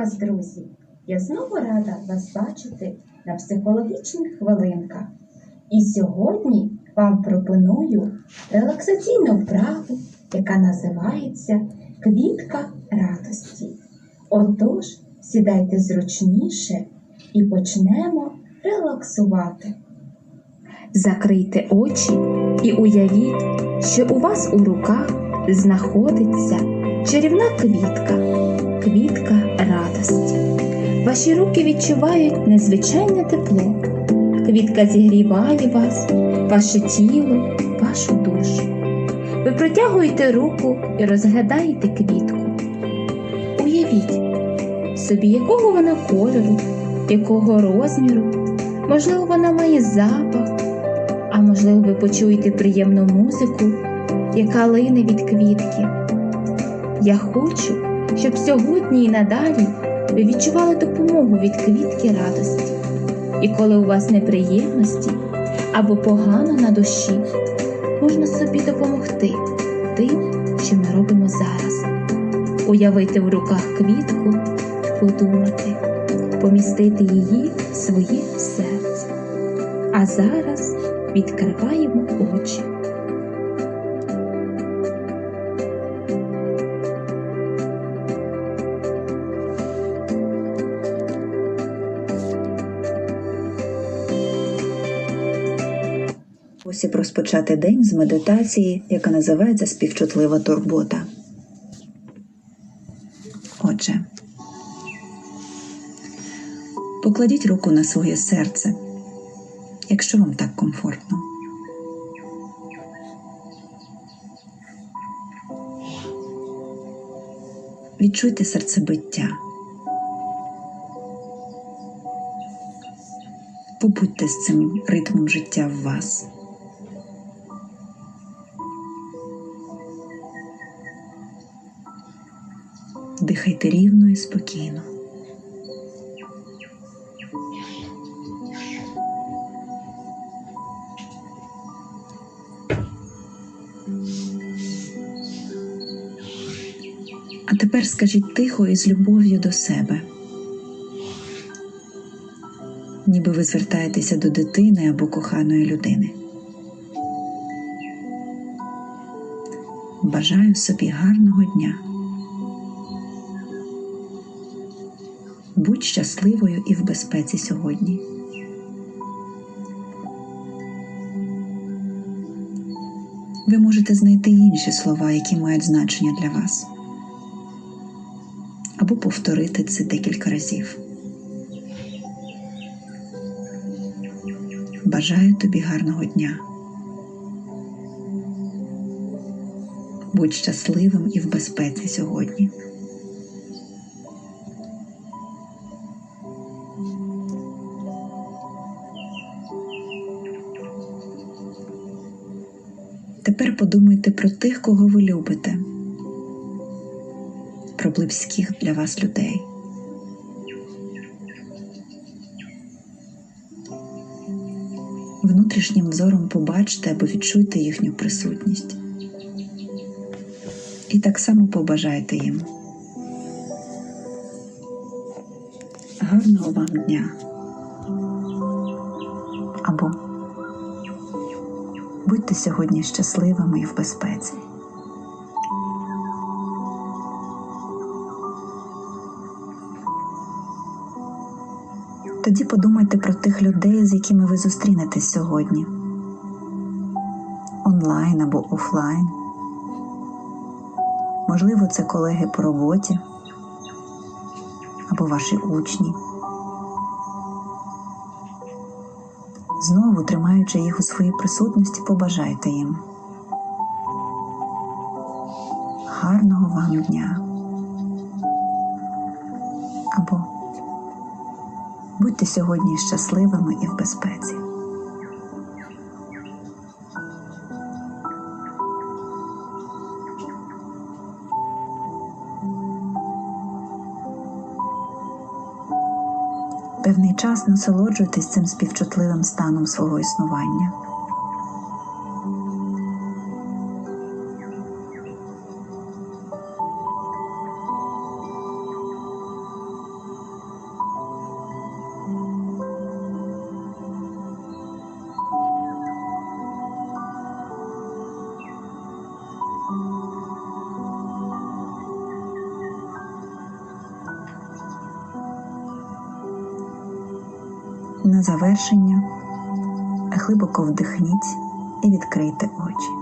вас, друзі! Я знову рада вас бачити на психологічних хвилинках. І сьогодні вам пропоную релаксаційну вправу, яка називається Квітка радості. Отож, сідайте зручніше і почнемо релаксувати. Закрийте очі і уявіть, що у вас у руках знаходиться чарівна квітка, квітка. Ваші руки відчувають незвичайне тепло. Квітка зігріває вас, ваше тіло, вашу душу. Ви протягуєте руку і розглядаєте квітку. Уявіть собі, якого вона кольору, якого розміру, можливо, вона має запах, а можливо, ви почуєте приємну музику, яка лине від квітки. Я хочу, щоб сьогодні і надалі ви відчували допомогу від квітки радості. І коли у вас неприємності або погано на душі, можна собі допомогти тим, що ми робимо зараз. Уявити в руках квітку, подумати, помістити її в своє серце. А зараз відкриваємо очі. Спосіб розпочати день з медитації, яка називається співчутлива турбота. Отже, покладіть руку на своє серце, якщо вам так комфортно. Відчуйте серцебиття. Побудьте з цим ритмом життя в вас. Дихайте рівно і спокійно. А тепер скажіть тихо і з любов'ю до себе. Ніби ви звертаєтеся до дитини або коханої людини. Бажаю собі гарного дня. Будь щасливою і в безпеці сьогодні. Ви можете знайти інші слова, які мають значення для вас, або повторити це декілька разів. Бажаю тобі гарного дня. Будь щасливим і в безпеці сьогодні. Тепер подумайте про тих, кого ви любите, про близьких для вас людей. Внутрішнім взором побачте або відчуйте їхню присутність. І так само побажайте їм. Гарного вам дня. Або Будьте сьогодні щасливими і в безпеці. Тоді подумайте про тих людей, з якими ви зустрінетесь сьогодні. Онлайн або офлайн. Можливо, це колеги по роботі або ваші учні. Знову, тримаючи їх у своїй присутності, побажайте їм. Гарного вам дня. Або будьте сьогодні щасливими і в безпеці. Певний час насолоджуйтесь цим співчутливим станом свого існування. На завершення глибоко вдихніть і відкрийте очі.